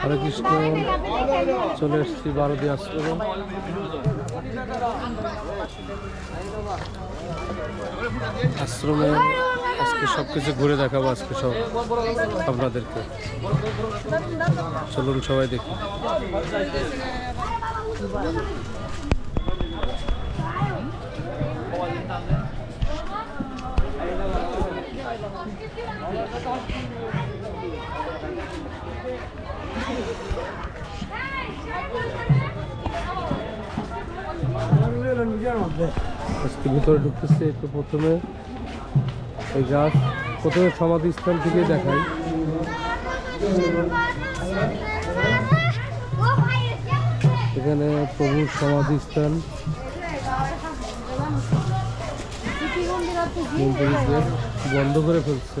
হরে কৃষ্ণ চলে এসেছি বারোদি আশ্রমে। আশ্রমে আজকে সব কিছু ঘুরে দেখাবো, আজকে সব আপনাদেরকে। চলুন সবাই দেখি। আজকে ভিতরে ঢুকতেছে একটু প্রথমে। এই গাছ প্রথমে সমাধিস্থান থেকে দেখাই। এখানে প্রভুর সমাধিস্থান মন্দিরকে বন্ধ করে ফেলছে।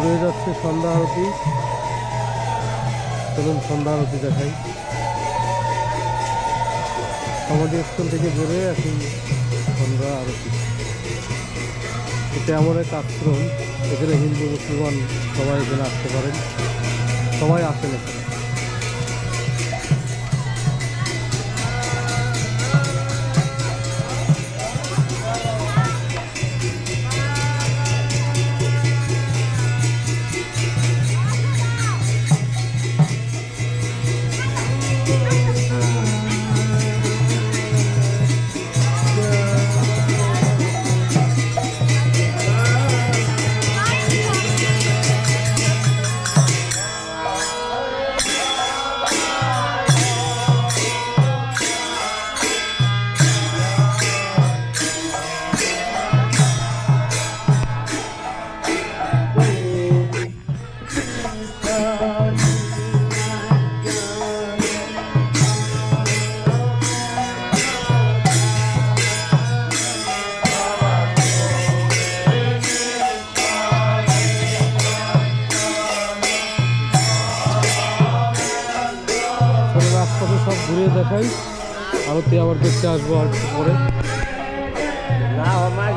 শুরু হয়ে যাচ্ছে সন্ধ্যা আরতি। চলুন সন্ধ্যা আরতি দেখাই। আমাদের স্কুল থেকে বেরোয় এখন সন্ধ্যা আরতি। এটা এমন এক আশ্রম, এখানে হিন্দু, মুসলমান সবাই এখানে আসতে পারেন। সবাই আসেন এখানে। ঘুরিয়ে দেখাই। আরতি আবার দেখতে আসব আর পরে। না এখানে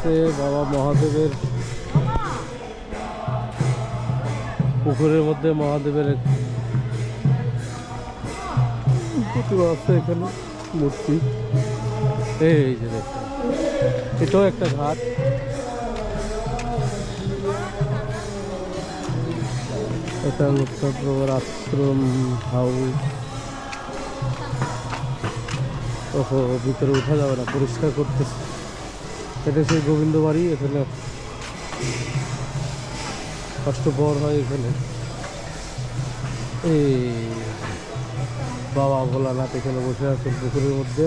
আছে, বাবা মহাদেবের পুকুরের মধ্যে মহাদেবের এক আছে এখানে, মূর্তি। এই যে দেখুন এটাও একটা ঘাট। এটা উত্তরপ্রভুর আশ্রম হাউস ওহো, ভিতরে উঠা যাবে না, পরিষ্কার করতেছে। এটা সেই গোবিন্দ বাড়ি, এখানে অষ্টপহর হয় এখানে। এই বাবা ভোলানাথ এখানে বসে আছে পুকুরের মধ্যে।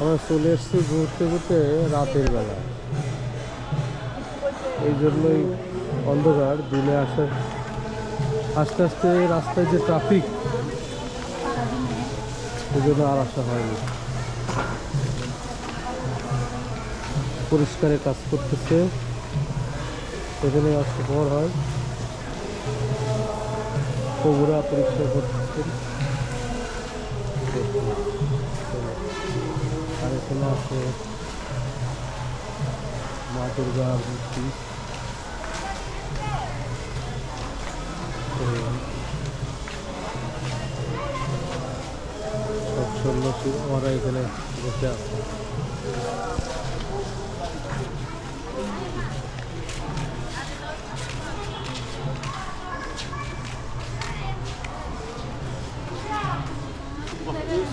আমরা চলে এসছি ঘুরতে ঘুরতে রাতের বেলা। এই জন্যই অন্ধকার, দিনে আসে আস্তে আস্তে রাস্তায় যে ট্রাফিক এই জন্য আর আসা হয়নি। পরিষ্কারের কাজ করতেছে। এখানে অষ্টপহর হয়। কবুরা পরিষ্কার করতেছে। আর এখানে আছে মা দুর্গার মূর্তি। সব সন্ন্যাসী ওরা এখানে বসে আছে।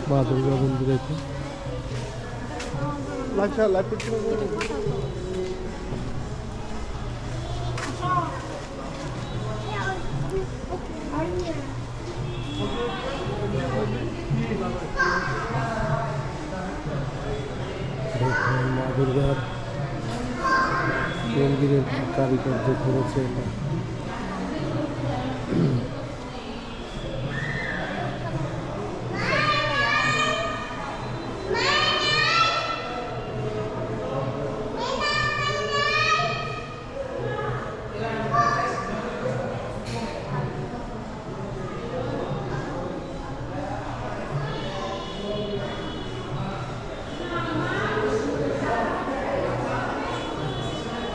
মা দুর্গা মন্দির আছে দেখুন মা দুর্গার মন্দিরের কারিকার্য করেছে এটা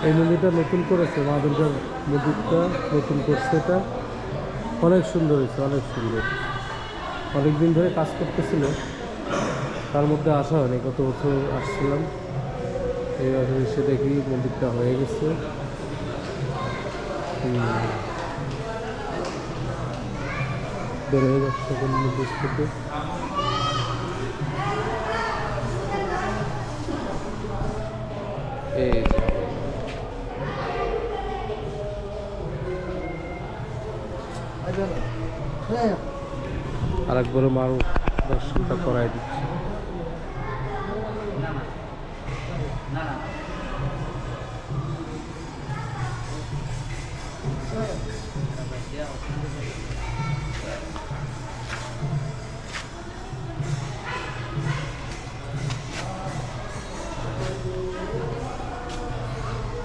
এই মন্দিরটা নতুন করেছে মা দুর্গার মন্দিরটা নতুন করছে এটা। অনেক সুন্দর হয়েছে, অনেক সুন্দর। অনেক দিন ধরে কাজ করতেছিল, তার মধ্যে আসা হয়নি, গত বছর আসছিলাম। এই বছর এসে দেখি মন্দিরটা হয়ে গেছে। বের হয়ে যাচ্ছে মন্দির থেকে। এই আর একবার মার দর্শনটা করাই দিচ্ছি।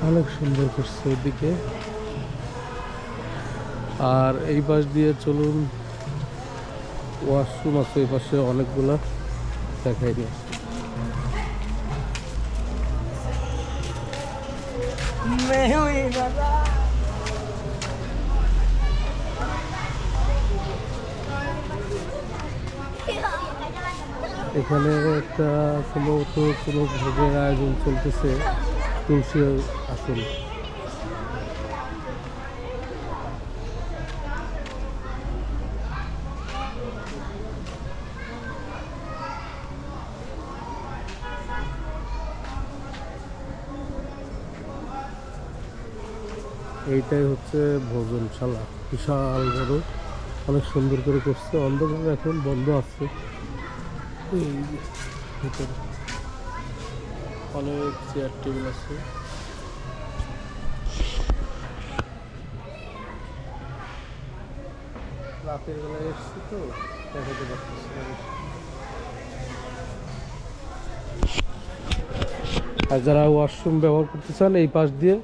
অনেক সুন্দর করছে ওইদিকে আর এই পাশ দিয়ে চলুন। ওয়াশরুম আছে এই পাশে অনেকগুলা। দেখাই দিয়ে এখানে একটা সম্ভবত কোনো ভোগের আয়োজন চলতেছে। তুলসী আসন। এইটাই হচ্ছে ভোজনশালা। বিশাল বড়। অনেক সুন্দর করে করছে। অন্ধকার এখন বন্ধ আছে। অনেক চেয়ার টেবিল আছে। রাতের বেলায় এসছি তো, দেখাতে পারতেছি আর যারা ওয়াশরুম ব্যবহার করতে চান, এই পাশ দিয়ে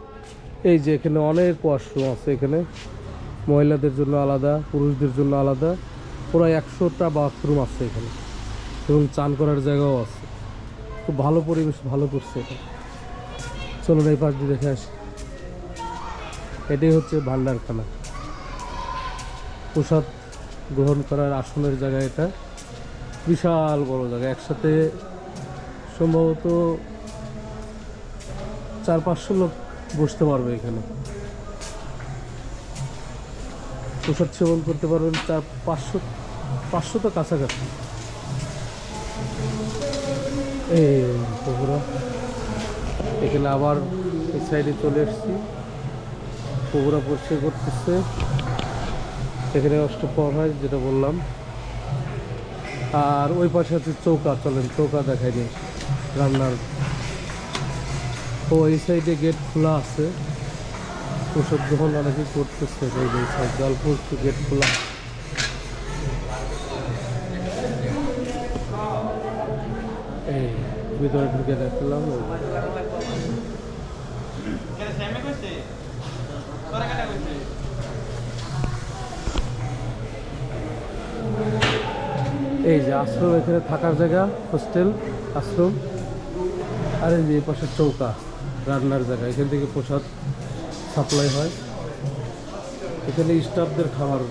এই যে এখানে অনেক ওয়াশরুম আছে এখানে। মহিলাদের জন্য আলাদা, পুরুষদের জন্য আলাদা। প্রায় একশোটা বাথরুম আছে এখানে। এবং চান করার জায়গাও আছে। খুব ভালো পরিবেশ, ভালো করছে এটা। চলুন এই পাশ দিয়ে দেখে আসি। এটাই হচ্ছে ভান্ডারখানা। প্রসাদ গ্রহণ করার আসনের জায়গা এটা। বিশাল বড় জায়গা। একসাথে সম্ভবত চার পাঁচশো লোক বসতে পারবে এখানে। প্রসাদ সেবন করতে পারবেন তার পাঁচশো পাঁচশো তো কাছাকাছি এখানে আবার এই সাইডে চলে এসেছি। পুকুরা পরিষ্কার করতেছে। এখানে অষ্টপর হয়, যেটা বললাম। আর ওই পাশে আছে চৌকা, চলেন, চৌকা দেখাই দিন রান্নার ও, এই সাইডে গেট খোলা আছে। ওষুধ গ্রহণ অনেকে করতেছে জলপুর গেট খোলা। এই, ভিতরে ঢুকে দেখলাম। এই যে আশ্রম, এখানে থাকার জায়গা হোস্টেল আশ্রম। আর এই যে পাশে চৌকা। রান্নার জায়গা এখান থেকে প্রসাদ সাপ্লাই হয়। এখানে স্টাফদের খাবার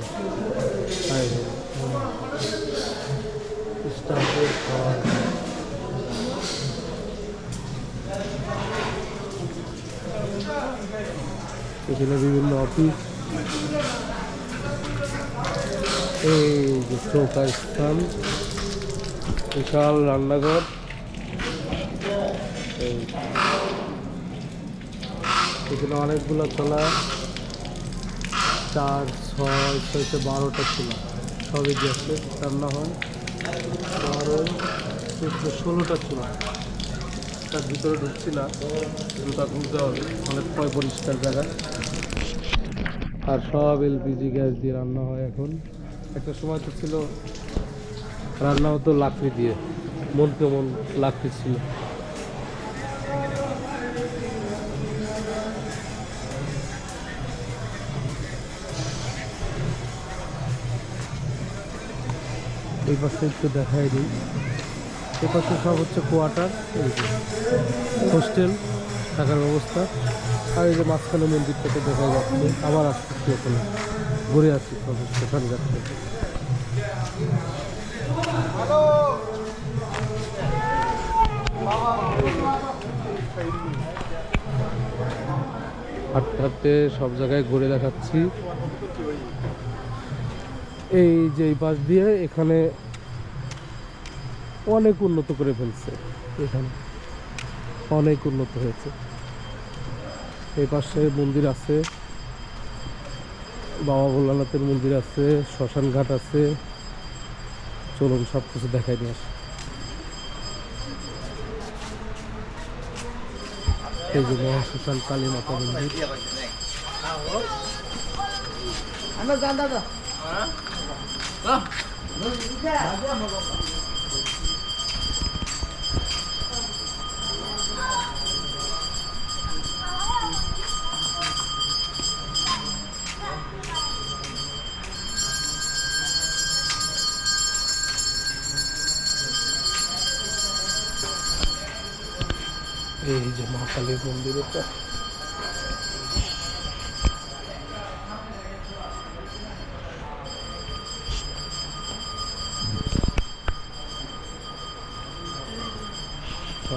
এখানে বিভিন্ন অফিস এই যে চৌকা স্থান বিশাল রান্নাঘর। এখানে অনেকগুলো চলা চার, ছয় ছয়শো বারোটা ছিল। সবই গ্যাসে রান্না হয়। বারো চোদ্দ ষোলোটা ছিল। তার ভিতরে ঢুকছি না জুতা খুলতে হবে। অনেক পয় পরিষ্কার জায়গা। আর সব এলপিজি গ্যাস দিয়ে রান্না হয় এখন। একটা সময় তো ছিল রান্না হতো লাকড়ি দিয়ে। মন কেমন, লাকড়ি ছিল। এই পাশে একটু দেখাই দিই। এই পাশে সব হচ্ছে কোয়ার্টার হোস্টেল থাকার ব্যবস্থা। আর এই যে মাঝখানে মন্দিরটাকে দেখা যাচ্ছে, আবার আসতেছি ওখানে ঘুরে আসছি সেখানকার থেকে। হাঁটতে হাঁটতে সব জায়গায় ঘুরে দেখাচ্ছি। এই যে এই পাশ দিয়ে এখানে অনেক উন্নত করে ফেলছে। এখানে অনেক উন্নত হয়েছে। এই পাশে মন্দির আছে বাবা ভোলানাথের মন্দির আছে শ্মশান ঘাট আছে। চলুন সব কিছু দেখাই নিয়ে আসি। এই যে মহাশ্মশান কালী মাতা মন্দির। আমরা দাদা এই যে মা কালীর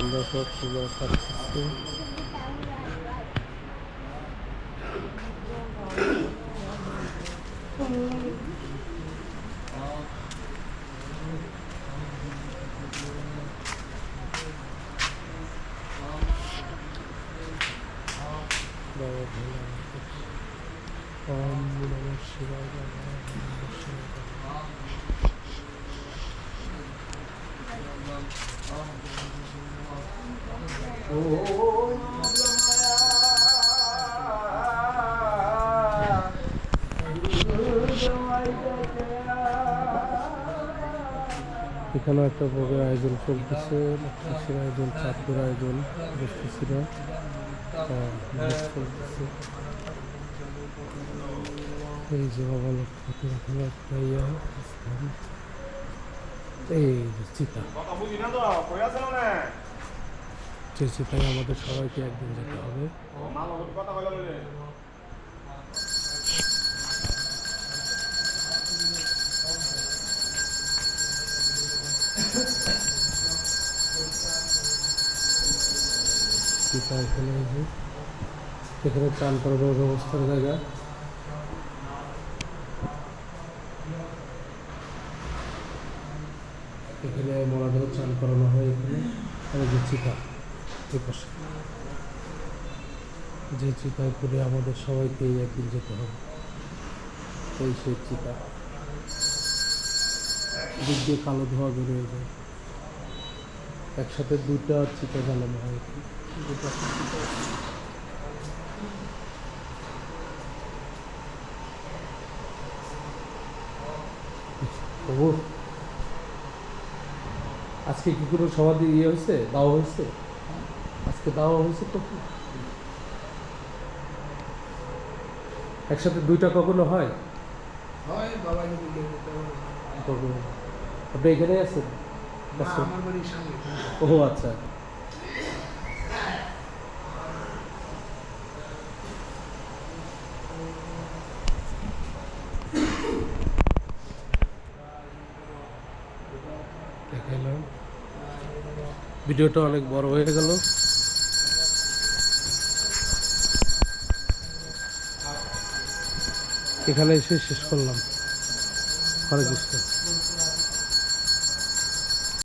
মন্দির এটা সন্ধ্যা সব পূজা কাটতেছে বাবা ভোলানাথের ওম নমঃ এখানেও একটা ভোগের আয়োজন চলতেছে কিসের আয়োজন চাঁদের আয়োজন ভোগ চলতেছে। এই যে বাবা লক্ষ্মীতে একটা ইয়া এই চিতা যে চিতায় আমাদের সবাইকে একদিন যেতে হবে। চিতা এখানে এখানে চান করানোর ব্যবস্থার জায়গা এখানে মরাদেহ চান করানো হয় এখানে। যে চিতা, এই পাশে। যে চিতায় করে আমাদের সবাইকে একদিন যেতে হবে। এই সেই চিতা। দিক দিয়ে কালো ধোয়া বেরোয় যায়। একসাথে দুটা চিতা জ্বালানো হয়। দুটা চিতা। আজকে কি কোনো সমাধি ইয়ে হয়েছে? দাওয়া হয়েছে? আজকে দাওয়া হয়েছে তো একসাথে দুইটা কখনো হয়। আপনি এখানে আছেন? ও আচ্ছা। ভিডিওটা অনেক বড় হয়ে গেল। এখানে এসে শেষ করলাম। খরচ